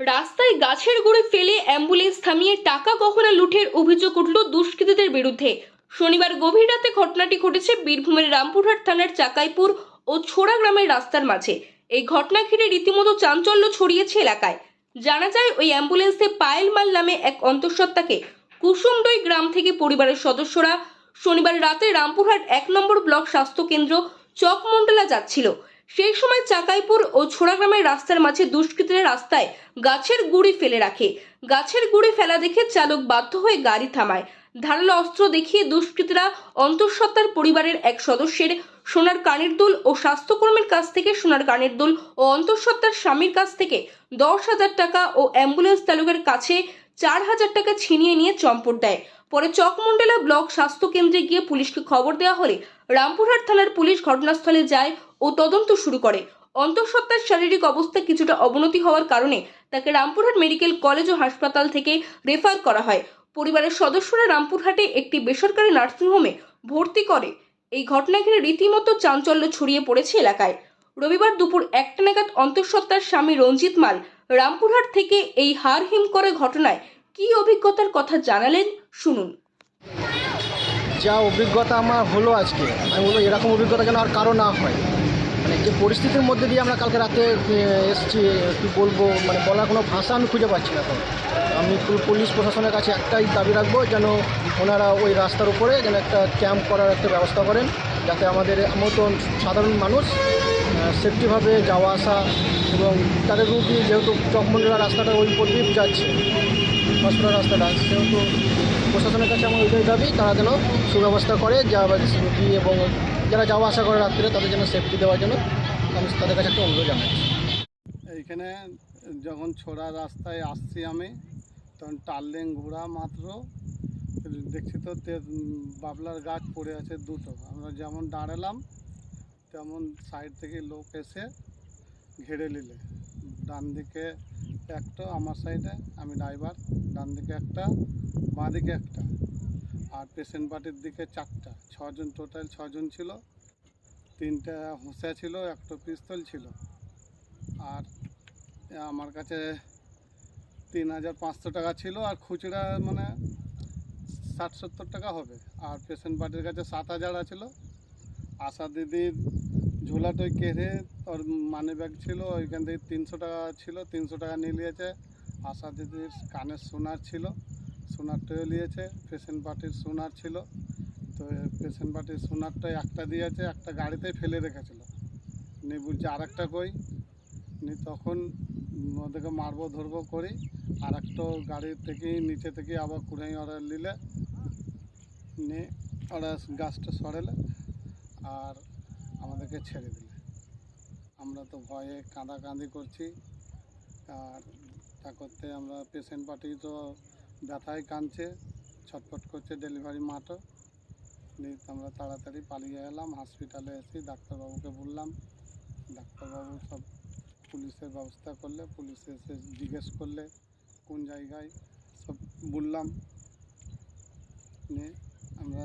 রাস্তায় গাছের গুঁড়ে ফেলে অ্যাম্বুলেন্স থামিয়ে টাকা গহনা লুঠের অভিযোগ উঠল দুষ্কৃতীদের বিরুদ্ধে। শনিবার গভীর রাতে ঘটনাটি ঘটেছে বীরভূমের রামপুরহাট থানার চাকাইপুর ও ছোড়া গ্রামের রাস্তার মাঝে। এই ঘটনা ঘিরে রীতিমতো চাঞ্চল্য ছড়িয়েছে এলাকায়। জানা যায়, ওই অ্যাম্বুলেন্সে পায়েল মাল নামে এক অন্তঃসত্ত্বাকে কুসুমডই গ্রাম থেকে পরিবারের সদস্যরা শনিবার রাতে রামপুরহাট এক নম্বর ব্লক স্বাস্থ্য কেন্দ্র চকমন্ডলা যাচ্ছিল। সেই সময় চাকাইপুর ও ছোড়াগ্রামের রাস্তার মাঝে দুষ্কৃতীরা রাস্তায় গাছের গুঁড়ি ফেলে রাখে। গাছের গুঁড়ি ফেলা দেখে চালক বাধ্য হয়ে গাড়ি থামায়। ধারালো অস্ত্র দেখিয়ে দুষ্কৃতীরা অন্তঃসত্ত্বার পরিবারের এক সদস্যের সোনার কানের দুল ও স্বাস্থ্যকর্মীর কাছ থেকে সোনার কানের দুল ও অন্তঃসত্ত্বার স্বামীর কাছ থেকে দশ হাজার টাকা ও অ্যাম্বুলেন্স চালকের কাছে চার হাজার টাকা ছিনিয়ে নিয়ে চম্পট দেয়। পরে চকমন্ডলা ব্লক স্বাস্থ্য কেন্দ্রে গিয়ে পুলিশকে খবর দেওয়া হলে রামপুরহাট থানার পুলিশ ঘটনাস্থলে যায় ও তদন্ত শুরু করে। অন্তঃসত্ত্বার শারীরিক অবস্থা কিছুটা অবনতি হওয়ার কারণে তাকে রামপুরহাট মেডিকেল কলেজ ও হাসপাতাল থেকে রেফার করা হয়। পরিবারের সদস্যরা রামপুরহাটে একটি বেসরকারি নার্সিংহোমে ভর্তি করে। এই ঘটনা ঘিরে রীতিমতো চাঞ্চল্য ছড়িয়ে পড়েছে এলাকায়। রবিবার দুপুর একটা নাগাদ অন্তঃসত্ত্বার স্বামী রঞ্জিত মাল রামপুরহাট থেকে এই হার হিম করে ঘটনায় কী অভিজ্ঞতার কথা জানালেন? শুনুন। যা অভিজ্ঞতা আমার হলো আজকে, আমি বলব এরকম অভিজ্ঞতা যেন আর কারও না হয়। মানে যে পরিস্থিতির মধ্যে দিয়ে আমরা কালকে রাতে এসেছি, কী বলব মানে বলার কোনো ভাষা আমি খুঁজে পাচ্ছি না এখন। আমি পুলিশ প্রশাসনের কাছে একটাই দাবি রাখব, যেন ওনারা ওই রাস্তার উপরে যেন একটা ক্যাম্প করার একটা ব্যবস্থা করেন, যাতে আমাদের মতন সাধারণ মানুষ সেফটিভাবে যাওয়া আসা এবং তাদের রুগী যেহেতু চকমন্ডলা রাস্তাটা ওই উপর দিয়ে যাচ্ছে হসপিটাল রাস্তাটা সেহেতু প্রশাসনের কাছে আমার ওইটাই দাবি, তারা যেন সুব্যবস্থা করে, যা এবং যারা যাওয়া আসা করে রাত্রে, তাদের জন্য সেফটি দেওয়ার জন্য আমি তাদের কাছে একটা অনুরোধ জানাচ্ছি এইখানে যখন ছোড়া রাস্তায় আসছি আমি, তখন টার্লিং ঘোড়া মাত্র। দেখছি তো তে- বাবলার গাছ পড়ে আছে দুটো। আমরা যেমন দাঁড়ালাম, তেমন সাইড থেকে লোক এসে ঘেরে নিলে। ডান দিকে একটা, আমার সাইডে আমি ড্রাইভার ডান দিকে একটা বাঁ দিকে একটা, আর পেশেন্ট পার্টির দিকে চারটা। ছজন টোটাল ছজন ছিল, তিনটা হোঁসা ছিল, একটা পিস্তল ছিল। আর আমার কাছে তিন হাজার পাঁচশো টাকা ছিল, আর খুচরা মানে ষাট সত্তর টাকা হবে। আর পেশেন্ট পার্টির কাছে সাত হাজার আছিল। আশা দিদির ঝোলাটোই কেড়ে ওর মানি ব্যাগ ছিল, ওইখান থেকে তিনশো টাকা ছিল, তিনশো টাকা নিয়ে নিয়েছে। আশা দিদির কানের সোনার ছিল সোনারটাও নিয়েছে পেশেন্ট পার্টির সোনার ছিল। তো পেশেন্ট পার্টির সোনারটাই একটা দিয়েছে, একটা গাড়িতেই ফেলে রেখেছিল। নিয়ে বলছে আর একটা কই? নি তখন ওদেরকে মারবো, ধরবো, করি। আর একটা গাড়ি থেকে নিচে থেকে আবার কুড়াই ওরা নিলে। নিয়ে ওরা গাছটা সরেলে। আর আমাদেরকে ছেড়ে দিলে। আমরা তো ভয়ে কাঁদাকাঁদি করছি। আর তা করতে আমরা পেশেন্ট পার্টি তো ব্যথায় কাঁদছে, ছটফট করছে ডেলিভারি মাঠও আমরা তাড়াতাড়ি পালিয়ে এলাম হসপিটালে এসে ডাক্তারবাবুকে বললাম। ডাক্তারবাবু সব পুলিশের ব্যবস্থা করলে, পুলিশ এসে জিজ্ঞেস করলে কোন জায়গায়, সব বললাম। নিয়ে আমরা